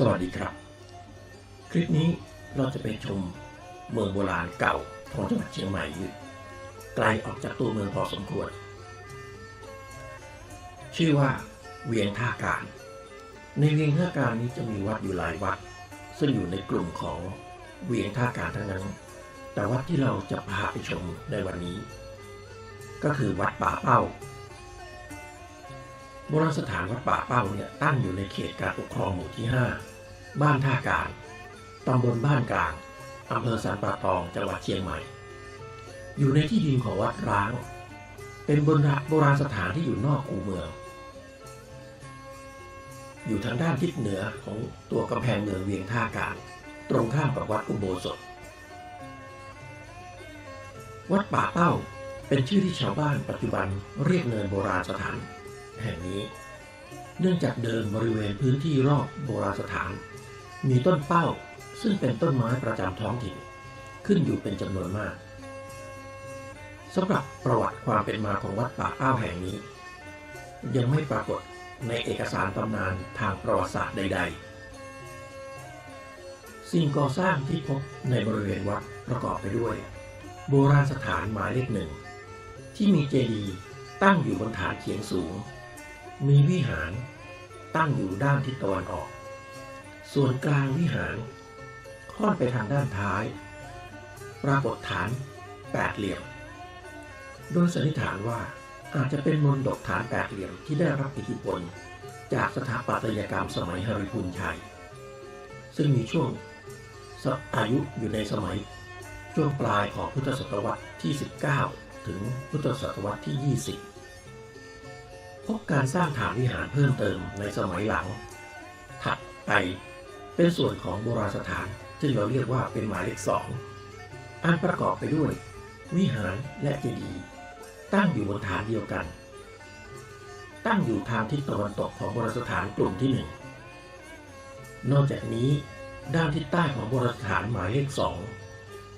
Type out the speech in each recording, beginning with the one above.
สวัสดีครับ คลิปนี้เราจะไปชมเมืองโบราณเก่าของจังหวัดเชียงใหม่อยู่ไกลออกจากตัวเมืองพอสมควร ชื่อว่าเวียงท่าการ ในเวียงท่าการนี้จะมีวัดอยู่หลายวัด ซึ่งอยู่ในกลุ่มของเวียงท่าการทั้งนั้น แต่วัดที่เราจะพาไปชมในวันนี้ ก็คือวัดป่าเป้า โบราณสถานวัดป่าเป้าเนี่ยตั้งอยู่ในเขตการปกครองหมู่ที่ 5 บ้านท่าการตำบลบ้านกลางอำเภอสันป่าตองจังหวัดเชียงใหม่ อยู่ในที่ดินของวัดร้าง เป็นโบราณโบราณสถานที่อยู่นอกคูเมือง อยู่ทางด้านทิศเหนือของตัวกำแพงเมืองเวียงท่าการตรงข้ามกับวัดอุโบสถ วัดป่าเป้าเป็นชื่อที่ชาวบ้านปัจจุบันเรียกเนินโบราณสถาน แห่งนี้ เนื่องจากเดินบริเวณพื้นที่รอบโบราณสถาน มีต้นเป้าซึ่งเป็นต้นไม้ประจำท้องถิ่น ขึ้นอยู่เป็นจำนวนมากสำหรับประวัติความเป็นมาของวัดป่าเป้าแห่งนี้ ยังไม่ปรากฏในเอกสารตำนานทางประวัติศาสตร์ใด ๆ สิ่งก่อสร้างที่พบในบริเวณวัดประกอบไปด้วย โบราณสถานหมายเลขหนึ่งที่มีเจดีย์ตั้งอยู่บนฐานเขียงสูง มีวิหารตั้งอยู่ด้านทิศตะวันออก ส่วนกลางวิหารค่อนไปทางด้านท้าย ปรากฏฐานแปดเหลี่ยม โดยสันนิษฐานว่าอาจจะเป็นมนดกฐานแปดเหลี่ยมที่ได้รับอิทธิพลจากสถาปัตยกรรมสมัยฮาริพุนชัย ซึ่งมีช่วงอายุอยู่ในสมัยช่วงปลายของพุทธศตวรรษที่ 19 ถึงพุทธศตวรรษที่ 20 พบการสร้างฐานวิหารเพิ่มเติมในสมัยหลัง ถัดไปเป็นส่วนของโบราณสถานซึ่งเราเรียกว่าเป็นหมายเลขสองอันประกอบไปด้วย วิหารและเจดีย์ตั้งอยู่บนฐานเดียวกัน ตั้งอยู่ทางทิศตะวันตกของโบราณสถานกลุ่มที่หนึ่งนอกจากนี้ด้านทิศใต้ของโบราณสถานหมายเลขสอง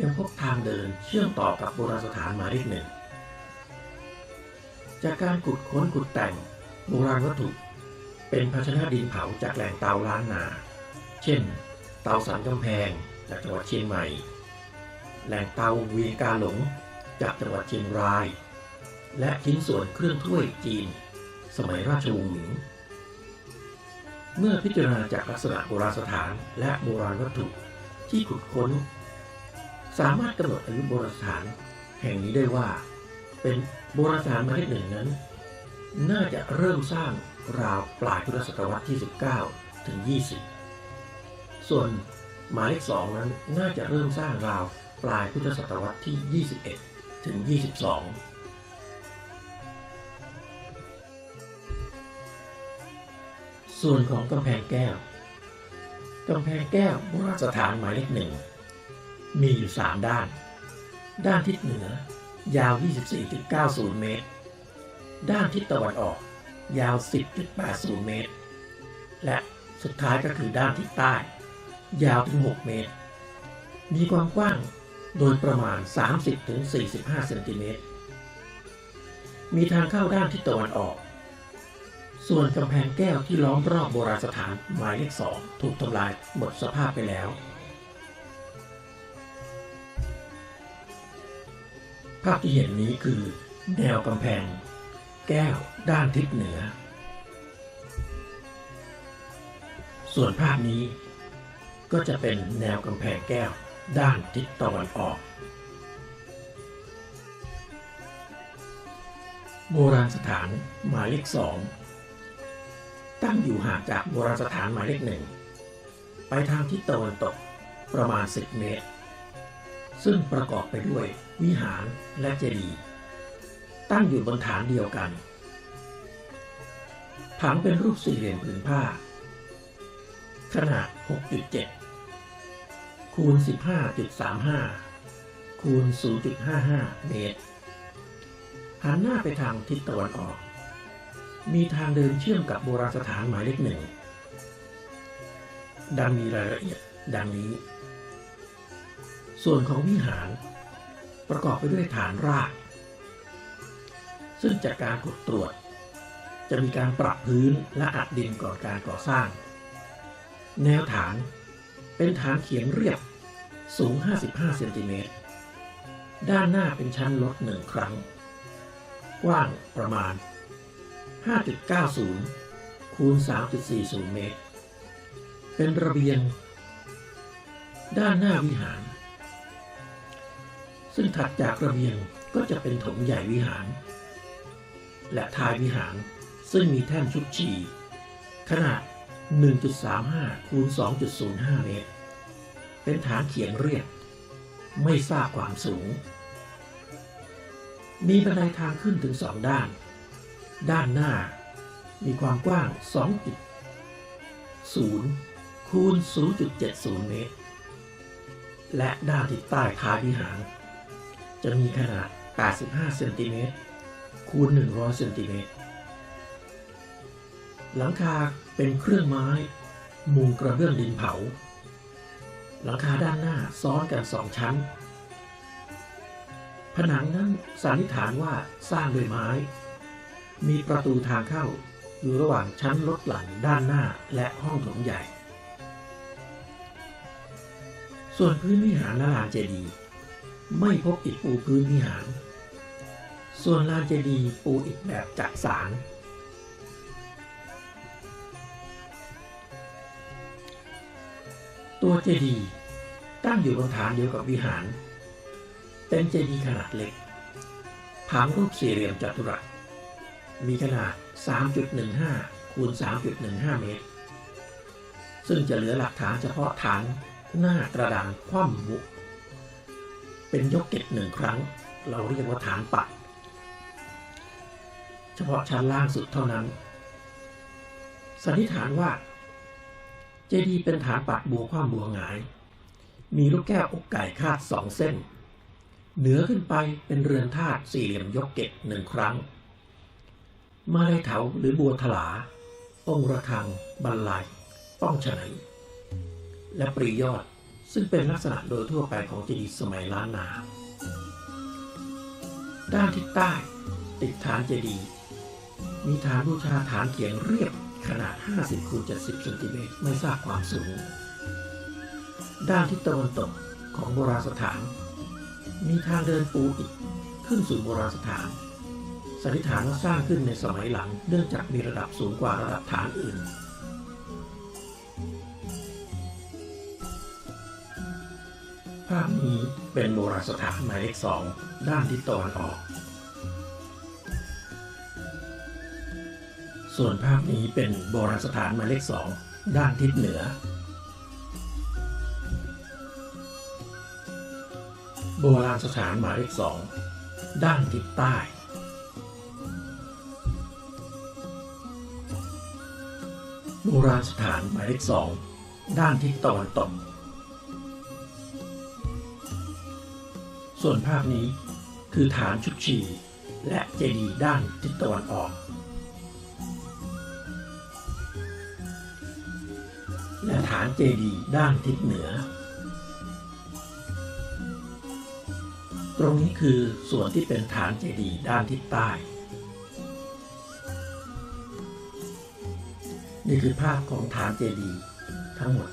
ยังพบทางเดินเชื่อมต่อกับโบราณสถานหมายเลขหนึ่ง จากการขุดค้นขุดแต่งโบราณวัตถุ เป็นภาชนะดินเผาจากแหล่งเตาล้านนา เช่น เตาสันกำแพงจากจังหวัดเชียงใหม่ แหล่งเตาเวียงกาหลงจากจังหวัดเชียงราย และชิ้นส่วนเครื่องถ้วยจีน สมัยราชวงศ์หมิง เมื่อพิจารณาจากลักษณะโบราณสถานและโบราณวัตถุที่ขุดค้น สามารถกำหนดอายุโบราณสถานแห่งนี้ได้ว่าเป็น โบราณสถานหมายเลขหนึ่งนั้น น่าจะเริ่มสร้างราวปลายพุทธศตวรรษที่ 19 ถึง 20 ส่วนหมายเลขสองนั้นน่าจะเริ่มสร้างราวปลายพุทธศตวรรษที่ 21 ถึง 22ส่วนของกำแพงแก้ว กำแพงแก้วโบราณสถานหมายเลขหนึ่ง มีอยู่3ด้าน ด้านทิศเหนือ ยาว 24.90 เมตร ด้านทิศตะวันออก ยาว 10.80 เมตร และสุดท้ายก็คือด้านทิศใต้ ยาวถึง 6 เมตร มีความกว้างโดยประมาณ 30-45 เซนติเมตร มีทางเข้าด้านทิศตะวันออก ส่วนกำแพงแก้วที่ล้อมรอบโบราณสถานหมายเลขสองถูกทำลายหมดสภาพไปแล้ว ภาพที่เห็นนี้คือแนวกำแพง แก้วด้านทิศเหนือ ส่วนภาพนี้ก็จะเป็นแนวกำแพงแก้วด้านทิศตะวันออก โบราณสถานหมายเลขสองตั้งอยู่ห่างจากโบราณสถานหมายเลขหนึ่งไปทางทิศตะวันตกประมาณ 10 เมตร ซึ่งประกอบไปด้วย วิหารและเจดีย์ตั้งอยู่บนฐานเดียวกัน ผังเป็นรูปสี่เหลี่ยมผืนผ้า ขนาด 6.7 คูณ 15.35 คูณ 0.55 เมตร หันหน้าไปทางทิศตะวันออก มีทางเดินเชื่อมกับโบราณสถานหมายเลขหนึ่ง ดังมีรายละเอียดดังนี้ ส่วนของวิหาร ประกอบไปด้วยฐานราก ซึ่งจากการขุดตรวจ จะมีการปรับพื้นและอัดดินก่อนการก่อสร้าง แนวฐานเป็นฐานเขียงเรียบสูง 55 เซนติเมตร ด้านหน้าเป็นชั้นลดหนึ่งครั้ง กว้างประมาณ 5.90 คูณ 3.40 เมตร เป็นระเบียง ด้านหน้าวิหาร ซึ่งถัดจากระเบียงก็จะเป็นโถงใหญ่วิหาร และท้ายวิหารซึ่งมีแท่นชุบชีขนาด 1.35 คูณ 2.05 เมตร เป็นฐานเขียงเรียบ ไม่ทราบความสูง มีบันไดทางขึ้นถึงสองด้าน ด้านหน้ามีความกว้าง 2.0 คูณ 0.70 เมตร และด้านทิศใต้ท้ายวิหาร จะมีขนาด 85 เซนติเมตรคูณ 100 เซนติเมตร หลังคาเป็นเครื่องไม้ มุงกระเบื้องดินเผา หลังคาด้านหน้าซ้อนกันสองชั้น ผนังนั้นสันนิษฐานว่าสร้างด้วยไม้ มีประตูทางเข้าอยู่ระหว่างชั้นลดหลั่นด้านหน้าและห้องโถงใหญ่ ส่วนพื้นวิหารและลานเจดีย์ ไม่พบอิฐปูพื้นวิหาร ส่วนลานเจดีย์ปูอิฐแบบจักสาร ตัวเจดีย์ตั้งอยู่บนฐานเดียวกับวิหาร เป็นเจดีย์ขนาดเล็กผังรูปสี่เหลี่ยมจัตุรัส มีขนาด 3.15 คูณ 3.15 เมตร ซึ่งจะเหลือหลักฐานเฉพาะฐานหน้ากระดานคว่ำมุก เป็นยกเก็บหนึ่งครั้ง เราเรียกว่าฐานปัดเฉพาะชั้นล่างสุดเท่านั้น สันนิษฐานว่า เจดีย์เป็นฐานปัดบัวคว่ำบัวหงาย มีลูกแก้วอกไก่คาดสองเส้น เหนือขึ้นไปเป็นเรือนธาตุสี่เหลี่ยมยกเก็บหนึ่งครั้ง มาลายเถาหรือบัวถลา องค์ระฆังบรรลัย ป้องฉนัยและปรียอด ซึ่งเป็นลักษณะโดยทั่วไปของเจดีย์สมัยล้านนา ด้านทิศใต้ติดฐานเจดีย์มีฐานบูชาฐานเขียงเรียบขนาด 50คูณ70เซนติเมตรไม่ทราบความสูง ด้านทิศตะวันตกของโบราณสถาน มีทางเดินปูอิฐขึ้นสู่โบราณสถานสันนิษฐานว่าสร้างขึ้นในสมัยหลัง เนื่องจากมีระดับสูงกว่าระดับฐานอื่นาพนี้เป็นโบราณสถานหมายเลขสองด้านทิศตะวันออก ส่วนภาพนี้เป็นโบราณสถานหมายเลขสองด้านทิศเหนือ โบราณสถานหมายเลขสองด้านทิศใต้ โบราณสถานหมายเลขสองด้านทิศตะวันตก ส่วนภาพนี้คือฐานชุดชีและเจดีย์ด้านทิศตะวันออก และฐานเจดีย์ด้านทิศเหนือ ตรงนี้คือส่วนที่เป็นฐานเจดีย์ด้านทิศใต้ นี่คือภาพของฐานเจดีย์ทั้งหมด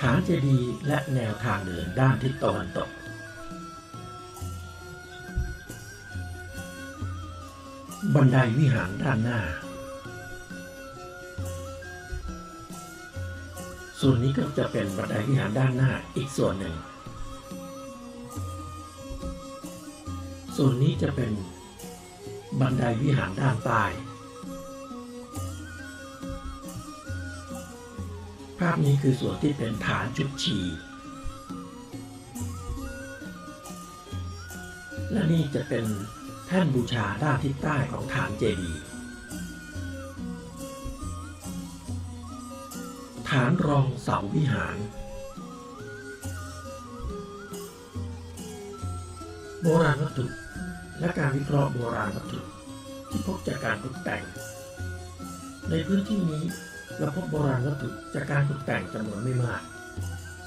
ฐานเจดีย์และแนวทางเดินด้านทิศตะวันตก บันไดวิหารด้านหน้า ส่วนนี้ก็จะเป็นบันไดวิหารด้านหน้าอีกส่วนหนึ่ง ส่วนนี้จะเป็นบันไดวิหารด้านใต้ ภาพนี้คือส่วนที่เป็นฐานจุดชีและนี่จะเป็นแท่นบูชาด้านทิศใต้ของฐานเจดีย์ฐานรองเสาวิหาร โบราณวัตถุและการวิเคราะห์โบราณวัตถุที่พบจากการตกแต่ง ในพื้นที่นี้ เราพบโบราณวัตถุจากการตกแต่งจำนวนไม่มาก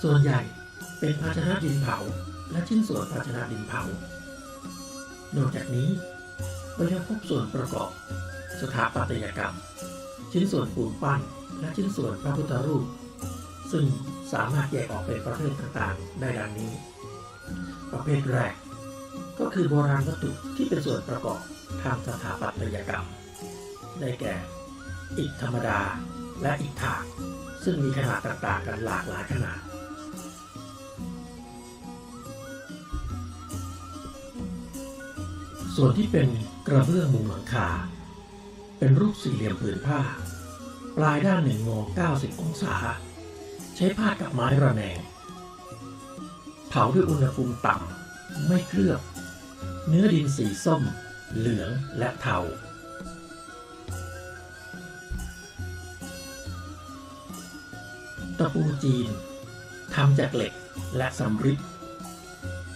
ส่วนใหญ่เป็นภาชนะดินเผา และชิ้นส่วนภาชนะดินเผา นอกจากนี้เรายังพบส่วนประกอบ สถาปัตยกรรม ชิ้นส่วนปูนปั้น และชิ้นส่วนพระพุทธรูป ซึ่งสามารถแยกออกเป็นประเภทต่างๆ ได้ดังนี้ ประเภทแรก ก็คือโบราณวัตถุที่เป็นส่วนประกอบทางสถาปัตยกรรม ได้แก่ อิฐธรรมดา และอิฐถากซึ่งมีขนาดต่างๆกันหลากหลายขนาด ส่วนที่เป็นกระเบื้องมุงหลังคา เป็นรูปสี่เหลี่ยมผืนผ้า ปลายด้านหนึ่งงอ90 องศา ใช้ผ้ากับไม้ระแนง เผาด้วยอุณหภูมิต่ำ ไม่เคลือบ เนื้อดินสีส้ม เหลืองและเทา ตะปูจีนทำจากเหล็กและสำริด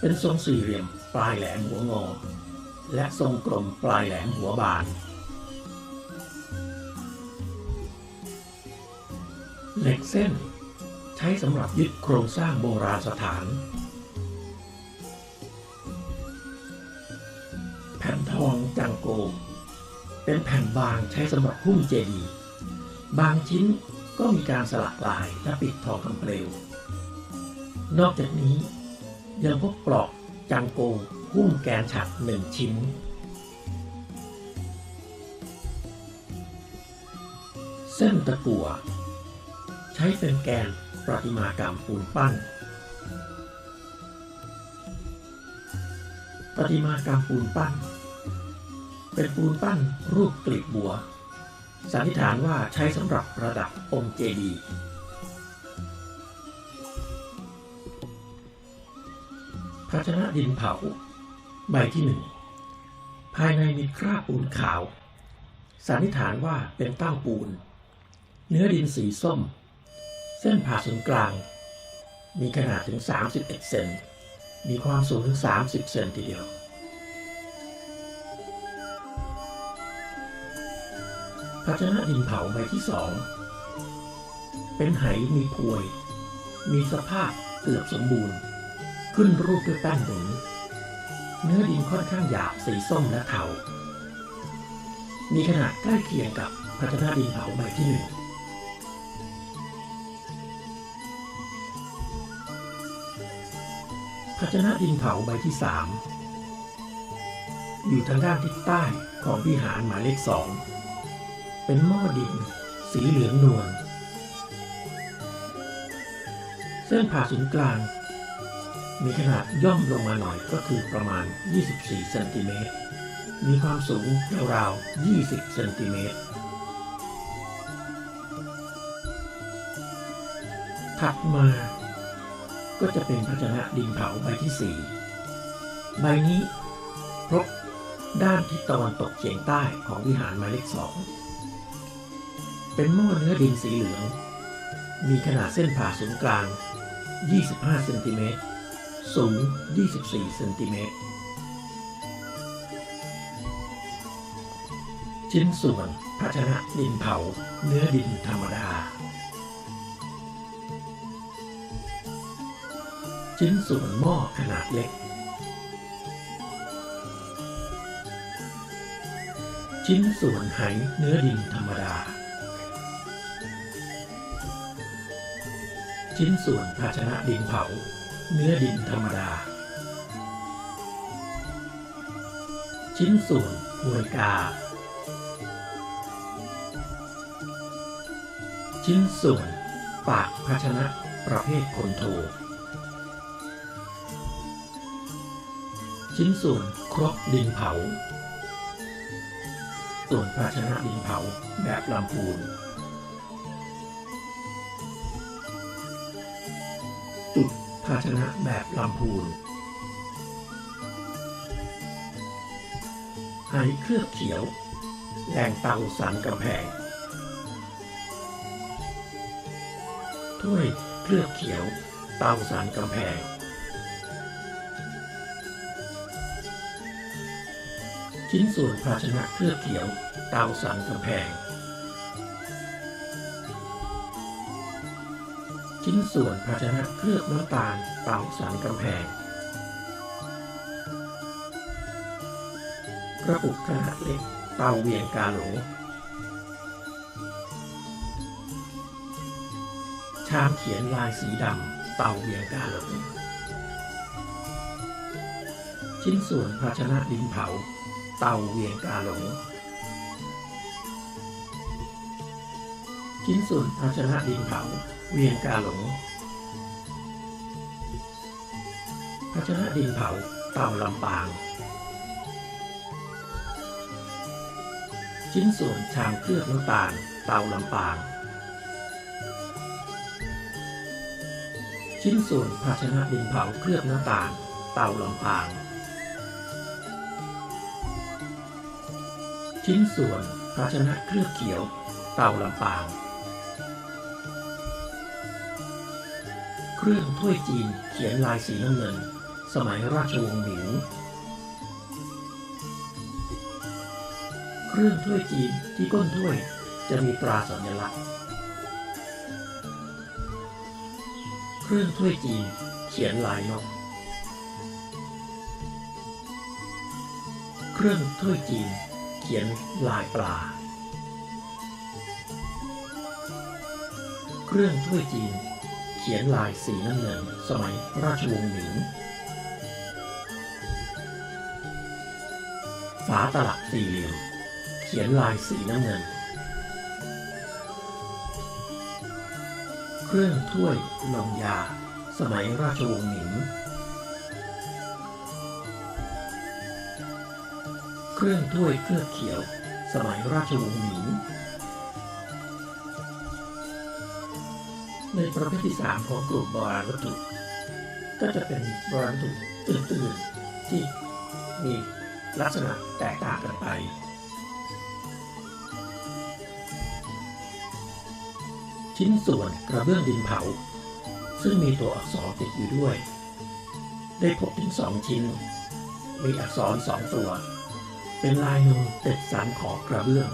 เป็นทรงสี่เหลี่ยมปลายแหลมหัวงอ และทรงกลมปลายแหลมหัวบาน เหล็กเส้นใช้สำหรับยึดโครงสร้างโบราณสถาน แผ่นทองจังโก เป็นแผ่นบางใช้สำหรับหุ้มเจดีย์บางชิ้น ก็มีการสลักลายและปิดทองคำเปลวนอกจากนี้ยังพบปลอกจังโกหุ้มแกนฉัดหนึ่งชิ้น เส้นตะกั่วใช้เป็นแกนประติมากรรมปูนปั้น ประติมากรรมปูนปั้น เป็นปูนปั้นรูปกลีบบัว สันนิษฐานว่าใช้สำหรับประดับองค์เจดีย์ภาชนะดินเผา ใบที่หนึ่งภายในมีคราบปูนขาว สันนิษฐานว่าเป็นเต้าปูน เนื้อดินสีส้ม เส้นผ่าศูนย์กลาง มีขนาดถึง 31 เซน มีความสูงถึง 30 เซนทีเดียว ภาชนะดินเผาใบที่สอง เป็นไหมีพวย มีสภาพเกือบสมบูรณ์ ขึ้นรูปด้วยแป้นหนุน เนื้อดินค่อนข้างหยาบสีส้มและเทา มีขนาดใกล้เคียงกับภาชนะดินเผาใบที่หนึ่งภาชนะดินเผาใบที่สามอยู่ทางด้านทิศใต้ของวิหารหมายเลขสอง เป็นหม้อดิน สีเหลืองนวลเส้นผ่าศูนย์กลาง มีขนาดย่อมลงมาหน่อยก็คือประมาณ 24 เซนติเมตร มีความสูงราวๆ20 เซนติเมตร ถัดมา ก็จะเป็นภาชนะดินเผาใบที่ 4 ใบนี้พบด้านทิศตะวันตกเฉียงใต้ของวิหารหมายเลขสอง เป็นหม้อเนื้อดินสีเหลือง มีขนาดเส้นผ่าศูนย์กลาง 25 เซนติเมตร สูง 24 เซนติเมตร ชิ้นส่วนภาชนะดินเผา เนื้อดินธรรมดา ชิ้นส่วนหม้อขนาดเล็ก ชิ้นส่วนไหเนื้อดินธรรมดา ชิ้นส่วนภาชนะดินเผา เนื้อดินธรรมดา ชิ้นส่วนหวยกา ชิ้นส่วนปากภาชนะประเภทคนโท ชิ้นส่วนครกดินเผา ส่วนภาชนะดินเผาแบบลำพูน จุดภาชนะแบบลำพูนไหเคลือบเขียว แรงเตาสันกำแพง ถ้วยเคลือบเขียว เตาสันกำแพง ชิ้นส่วนภาชนะเคลือบเขียว เตาสันกำแพง ชิ้นส่วนภาชนะเคลือบน้ำตาลเตาสันกำแพง กระปุกขนาดเล็กเตาเวียงกาโหล ชามเขียนลายสีดำเตาเวียงกาโหล ชิ้นส่วนภาชนะดินเผา เตาเวียงกาโหลชิ้นส่วนภาชนะดินเผา เวียงกาหลงภาชนะดินเผาเตาลำปาง ชิ้นส่วนชามเคลือบน้ำตาลเตาลำปาง ชิ้นส่วนภาชนะดินเผาเคลือบน้ำตาลเตาลำปาง ชิ้นส่วนภาชนะเคลือบเขียวเตาลำปาง รื่องถ้วยจีนเขียนลายสีน้ำเงิน สมัยราชวงศ์หมิงเครื่องถ้วยจีนที่ก้นถ้วยจะมีตราสัญลักษณ์ เครื่องถ้วยจีนเขียนลายนก เครื่องถ้วยจีนเขียนลายปลา เครื่องถ้วยจีน ขียนลายสีน้ำเงิน สมัยราชวงศ์หมิง ฝาตลับสี่เหลี่ยม เขียนลายสีน้ำเงิน เครื่องถ้วยลงยา สมัยราชวงศ์หมิง เครื่องถ้วยเคลือบเขียว สมัยราชวงศ์หมิง ในประเภทที่สามของกลุ่มโบราณวัตถุ ก็จะเป็นโบราณวัตถุอื่นๆที่มีลักษณะแตกต่างกันไปชิ้นส่วนกระเบื้องดินเผา ซึ่งมีตัวอักษรติดอยู่ด้วย ได้พบถึงสองชิ้น มีอักษรสองตัว เป็นลายนูนติดสันขอบกระเบื้อง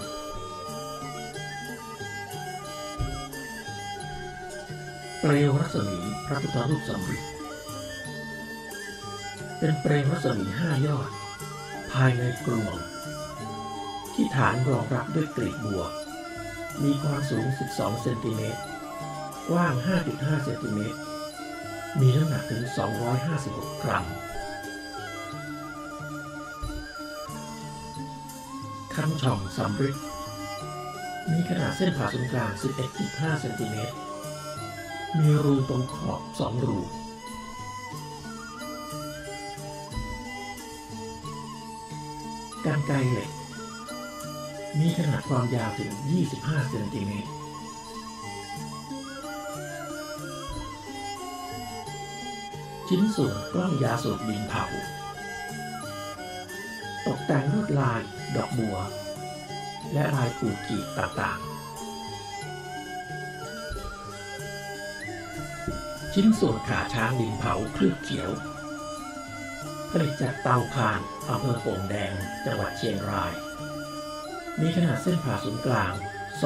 เปลวรัศมีพระพุทธรูปสำริดเป็นเปลวรัศมีห้ายอด ภายในกรวง ที่ฐานรองรับด้วยกลีบบัว มีความสูง 12 เซนติเมตร กว้าง 5.5 เซนติเมตร มีน้ำหนักถึง 256 กรัมคันช่องสำริดมีขนาดเส้นผ่าศูนย์กลาง 11.5 เซนติเมตร มีรูตรงขอบสองรูการไกรเหล็ก มีขนาดความยาวถึง 25 เซนติเมตร ชิ้นส่วนกล้องยาสูบดินเผา ตกแต่งลวดลายดอกบัว และลายปูกีต่างๆ ชิ้นส่วนขาช้างดินเผาเคลือบเขียว ผลิตจากเตาถ่านอำเภอโป่งแดง จังหวัดเชียงราย มีขนาดเส้นผ่าศูนย์กลาง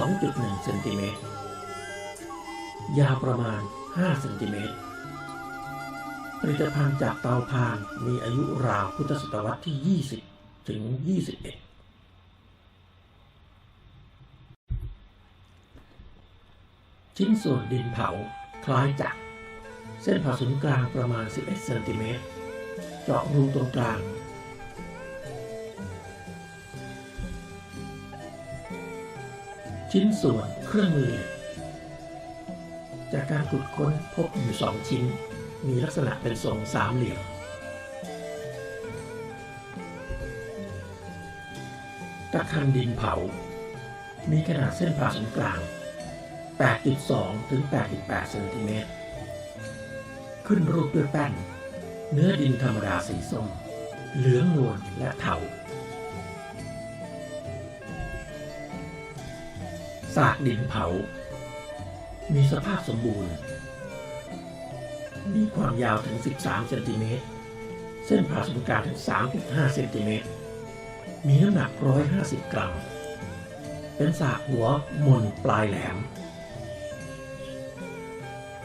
2.1 เซนติเมตร ยาวประมาณ 5 เซนติเมตร ผลิตภัณฑ์จากเตาถ่านมีอายุราวพุทธศตวรรษที่ 20 ถึง 21ชิ้นส่วนดินเผาคล้ายจักร เส้นผ่าศูนย์กลางประมาณ 11เซนติเมตร เจาะรูตรงกลาง ชิ้นส่วนเครื่องมือ จากการขุดค้นพบอยู่สองชิ้น มีลักษณะเป็นทรงสามเหลี่ยม ตะคันดินเผา มีขนาดเส้นผ่าศูนย์กลาง 8.2 ถึง 8.8 เซนติเมตร ขึ้นรูปด้วยแป้น เนื้อดินธรรมดาสีส้ม เหลืองนวลและเทาสากดินเผา มีสภาพสมบูรณ์ มีความยาวถึง 13 เซนติเมตร เส้นผ่าศูนย์กลางถึง 3.5 เซนติเมตร มีน้ำหนัก 150 กรัม เป็นสากหัวมนปลายแหลม